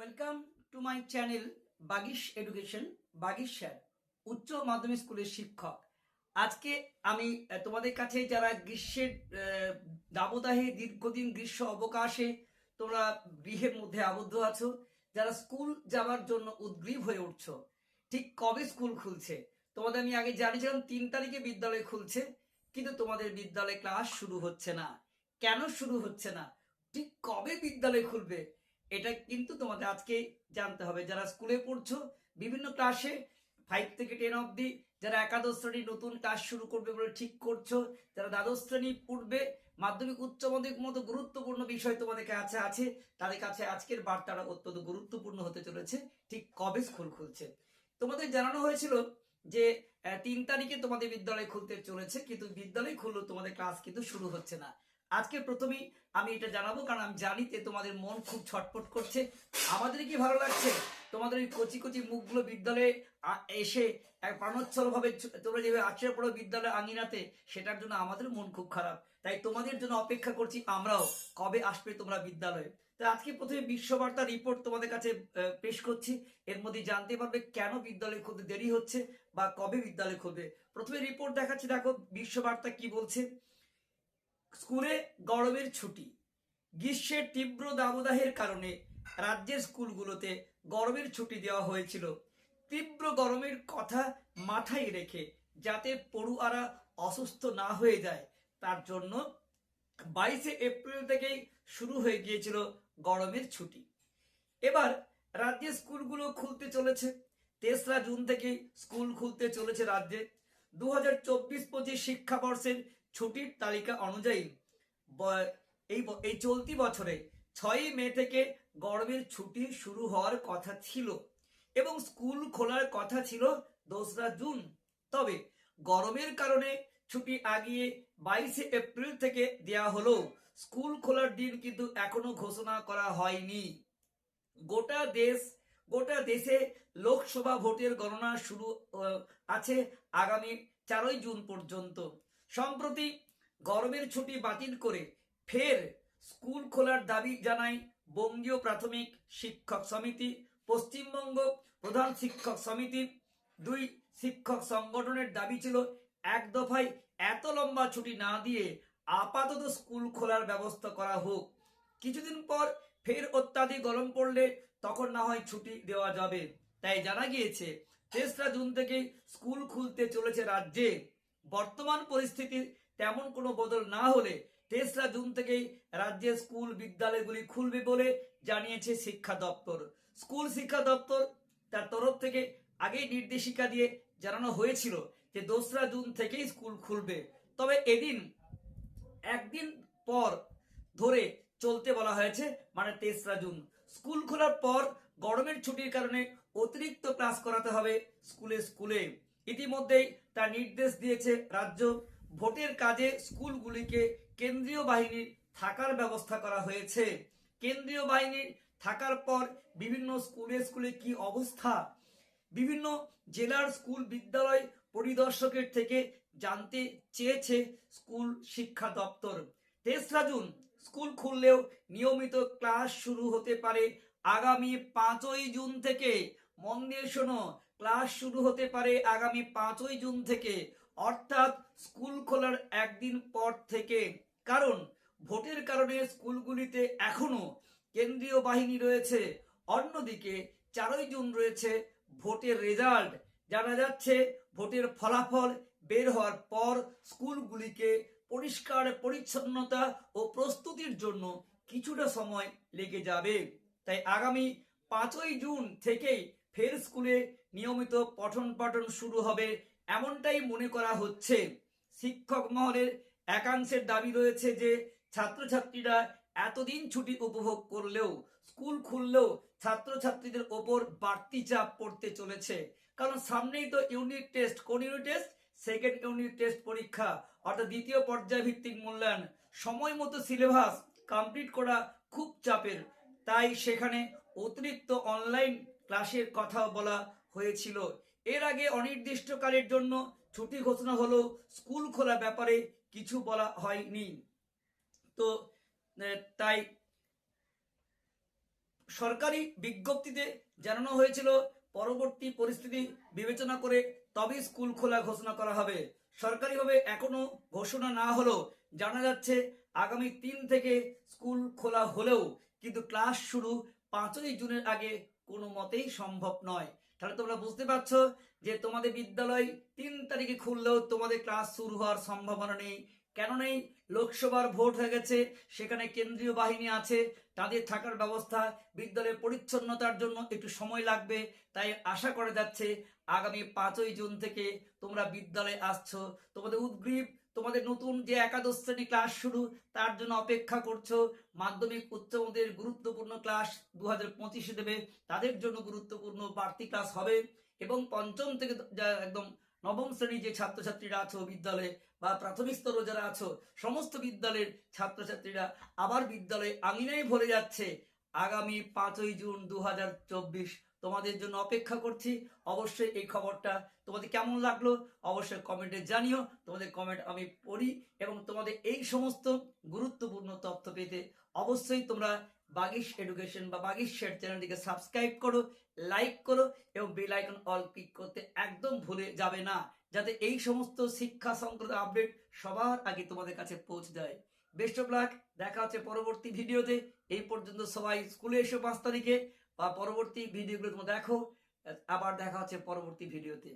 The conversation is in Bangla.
Welcome to my channel Bagish education Bagish sir উচ্চ মাধ্যমিক স্কুলের শিক্ষক। আজকে আমি তোমাদের কাছে যারা গ্রীষ্মের দাবদাহে দীর্ঘদিন গ্রীষ্ম অবকাশে তোমরা গৃহের মধ্যে আবদ্ধ আছো, যারা স্কুল যাওয়ার জন্য উদ্গ্রীব হয়ে উঠছো, ঠিক কবে স্কুল খুলছে? তোমাদের আমি আগে জানিয়েছিলাম, তিন তারিখে বিদ্যালয় খুলছে, কিন্তু তোমাদের বিদ্যালয় ক্লাস শুরু হচ্ছে না। কেন শুরু হচ্ছে না? ঠিক কবে বিদ্যালয় খুলবে? এটা কিন্তু তোমাদের আজকে জানতে হবে। যারা স্কুলে পড়ছো, বিভিন্ন ক্লাসে ফাইভ থেকে টেন অবধি যারা একাদশ শ্রেণি নতুন ক্লাস শুরু করবে বলে ঠিক করছ, যারা দ্বাদশ শ্রেণি পড়বে, মাধ্যমিক, উচ্চ মাধ্যমিক মতো গুরুত্বপূর্ণ বিষয় তোমাদের কাছে আছে, তাদের কাছে আজকের বার্তাটা অত্যন্ত গুরুত্বপূর্ণ হতে চলেছে। ঠিক কবে স্কুল খুলছে? তোমাদের জানানো হয়েছিল যে তিন তারিখে তোমাদের বিদ্যালয় খুলতে চলেছে, কিন্তু বিদ্যালয় খুললেও তোমাদের ক্লাস কিন্তু শুরু হচ্ছে না। আজকে প্রথমেই আমি এটা জানাব, কারণ আমি জানি যে তোমাদের মন খুব ছটফট করছে। আমাদের কি ভালো লাগছে? তোমাদের ওই কচি কচি মুখগুলো বিদ্যালয়ে এসে এক প্রাণোচ্ছল ভাবে তোমরা যেভাবে আছড়ে পড়ো বিদ্যালয় আঙিনাতে, সেটার জন্য আমাদের মন খুব খারাপ। তাই তোমাদের জন্য অপেক্ষা করছি আমরাও, কবে আসবে তোমরা বিদ্যালয়ে? তো আজকে প্রথমে বিশ্ববার্তা রিপোর্ট তোমাদের কাছে পেশ করছি। এর মধ্যে জানতে পারবে কেন বিদ্যালয় খুলতে দেরি হচ্ছে বা কবে বিদ্যালয় খুলবে। প্রথমে রিপোর্ট দেখাচ্ছি, দেখো বিশ্ববার্তা কি বলছে। স্কুলে গরমের ছুটি। গ্রীষ্মের তীব্র দাবদাহের কারণে রাজ্যের স্কুলগুলোতে গরমের ছুটি দেওয়া হয়েছিল। তীব্র গরমের কথা মাথায় রেখে যাতে পড়ুয়ারা অসুস্থ না হয়ে যায়, তার জন্য বাইশে এপ্রিল থেকেই শুরু হয়ে গিয়েছিল গরমের ছুটি। এবার রাজ্যের স্কুলগুলো খুলতে চলেছে। তেসরা জুন থেকে স্কুল খুলতে চলেছে রাজ্যে। দু হাজার চব্বিশ পঁচিশ শিক্ষাবর্ষের ছুটির তালিকা অনুযায়ী এই এই চলতি বছরে ছয়ই মে থেকে গরমের ছুটি শুরু হওয়ার কথা ছিল এবং স্কুল খোলার কথা ছিল দোসরা জুন। তবে গরমের কারণে ছুটি আগিয়ে বাইশে এপ্রিল থেকে দেয়া হলো স্কুল খোলার দিন কিন্তু এখনও ঘোষণা করা হয়নি। গোটা দেশ, গোটা দেশে লোকসভা ভোটের গণনা শুরু আছে আগামী চারই জুন পর্যন্ত। সম্প্রতি গরমের ছুটি বাতিল করে ফের স্কুল খোলার দাবি জানায় বঙ্গীয় প্রাথমিক শিক্ষক সমিতি, পশ্চিমবঙ্গ প্রধান শিক্ষক সমিতি দুই শিক্ষক সংগঠনের দাবি ছিল, এক দফায় এত লম্বা ছুটি না দিয়ে আপাতত স্কুল খোলার ব্যবস্থা করা হোক। কিছুদিন পর ফের অত্যাধিক গরম পড়লে তখন না হয় ছুটি দেওয়া যাবে। তাই জানা গিয়েছে, তেসরা জুন থেকে স্কুল খুলতে চলেছে রাজ্যে। বর্তমান পরিস্থিতির তেমন কোনো বদল না হলে তেসরা জুন থেকেই রাজ্যের স্কুল বিদ্যালয়গুলি খুলবে বলে জানিয়েছে শিক্ষা দপ্তর। স্কুল শিক্ষা দপ্তর তার তরফ থেকে আগেই নির্দেশিকা দিয়ে জানানো হয়েছিল যে দোসরা জুন থেকেই স্কুল খুলবে। তবে এদিন, একদিন পর ধরে চলতে বলা হয়েছে মানে তেসরা জুন। স্কুল খোলার পর গরমের ছুটির কারণে অতিরিক্ত ক্লাস করাতে হবে স্কুলে স্কুলে। ইতিমধ্যেই তার নির্দেশ দিয়েছে রাজ্য ভোটের কাজে স্কুলগুলিকে কেন্দ্রীয় বাহিনীর থাকার ব্যবস্থা করা হয়েছে। কেন্দ্রীয় বাহিনীর থাকার পর বিভিন্ন স্কুলে স্কুলে কি অবস্থা? বিভিন্ন জেলার স্কুল বিদ্যালয় পরিদর্শকের থেকে জানতে চেয়েছে স্কুল শিক্ষা দপ্তর। তেসরা জুন স্কুল খুললেও নিয়মিত ক্লাস শুরু হতে পারে আগামী পাঁচই জুন থেকে। মন দিয়ে শোনো ক্লাস শুরু হতে পারে আগামী পাঁচই জুন থেকে, অর্থাৎ স্কুল খোলার একদিন পর থেকে। কারণ, ভোটের কারণে স্কুলগুলিতে এখনও কেন্দ্রীয় বাহিনী রয়েছে। অন্যদিকে, চারই জুন রয়েছে ভোটের রেজাল্ট। জানা যাচ্ছে, ভোটের ফলাফল বের হওয়ার পর স্কুলগুলিকে পরিষ্কার পরিচ্ছন্নতা ও প্রস্তুতির জন্য কিছুটা সময় লেগে যাবে। তাই আগামী পাঁচই জুন থেকেই ফের স্কুলে নিয়মিত পঠন পাঠন শুরু হবে। এমনটাই মনে করা হচ্ছে। শিক্ষক মহলের একাংশের দাবি রয়েছে যে, ছাত্রছাত্রীরা এতদিন ছুটি উপভোগ করলেও, স্কুল খুললেও ছাত্রছাত্রীদের ওপর বাড়তি চাপ পড়তে চলেছে। কারণ সামনেই তো ইউনিট টেস্ট কোন unit test, second unit test পরীক্ষা, অর্থাৎ দ্বিতীয় পর্যায় ভিত্তিক মূল্যায়ন। সময় মতো সিলেবাস কমপ্লিট করা খুব চাপের। তাই সেখানে অতিরিক্ত অনলাইন ক্লাসের কথা বলা হয়েছিল। এর আগে অনির্দিষ্টকালের জন্য ছুটি ঘোষণা হলো, স্কুল খোলা ব্যাপারে কিছু বলা হয়নি। তো তাই সরকারি বিজ্ঞপ্তিতে জানানো হয়েছিল, পরবর্তী পরিস্থিতি বিবেচনা করে তবে স্কুল খোলা ঘোষণা করা হবে। সরকারিভাবে এখনও ঘোষণা না হলেও জানা যাচ্ছে, আগামী তিন থেকে স্কুল খোলা হলেও কিন্তু ক্লাস শুরু পাঁচই জুনের আগে কোনো মতেই সম্ভব নয়। তাহলে তোমরা বুঝতে পারছ যে তোমাদের বিদ্যালয় তিন তারিখে খুললেও তোমাদের ক্লাস শুরু হওয়ার সম্ভাবনা নেই। কেন নেই লোকসভার ভোট হয়ে গেছে, সেখানে কেন্দ্রীয় বাহিনী আছে, তাদের থাকার ব্যবস্থা, বিদ্যালয়ের পরিচ্ছন্নতার জন্য একটু সময় লাগবে, তাই আশা করা যাচ্ছে আগামী পাঁচই জুন থেকে তোমরা বিদ্যালয়ে আসছো। তোমাদের উদ্গ্রীব তোমাদের নতুন যে একাদশ শ্রেণি ক্লাস শুরু, তার জন্য অপেক্ষা করছ। মাধ্যমিক উচ্চ মাধ্যমিকের গুরুত্বপূর্ণ ক্লাস দু হাজার পঁচিশে দেবে। তাদের জন্য গুরুত্বপূর্ণ বাড়তি ক্লাস হবে। এবং পঞ্চম থেকে একদম নবম শ্রেণির যে ছাত্রছাত্রীরা আছো বিদ্যালয়ে বা প্রাথমিক স্তরে যারা আছো, সমস্ত বিদ্যালয়ের ছাত্রছাত্রীরা আবার বিদ্যালয়ে আঙিনায় ভরে যাচ্ছে। আগামী পাঁচই জুন দু হাজার চব্বিশ তোমাদের জন্য অপেক্ষা করছি। অবশ্যই এই খবরটা তোমাদের কেমন লাগল অবশ্যই কমেন্টে জানিও। তোমাদের কমেন্ট আমি পড়ি এবং তোমাদের এই সমস্ত গুরুত্বপূর্ণ তথ্য পেতে অবশ্যই তোমরা বাগিশ এডুকেশন বা বাগিশ শেয়ার চ্যানেলটিকে সাবস্ক্রাইব করো লাইক করো এবং বেল আইকন অল ক্লিক করতে একদম ভুলে যাবে না যাতে এই সমস্ত শিক্ষা সংক্রান্ত আপডেট সবার আগে তোমাদের কাছে পৌঁছে যায়। বেস্ট অফ লাক দেখা হচ্ছে পরবর্তী ভিডিওতে এই পর্যন্ত সবাই স্কুলে এসো পাঁচ তারিখে। বা পরবর্তী ভিডিওগুলো তোমরা দেখো। আবার দেখা হচ্ছে পরবর্তী ভিডিওতে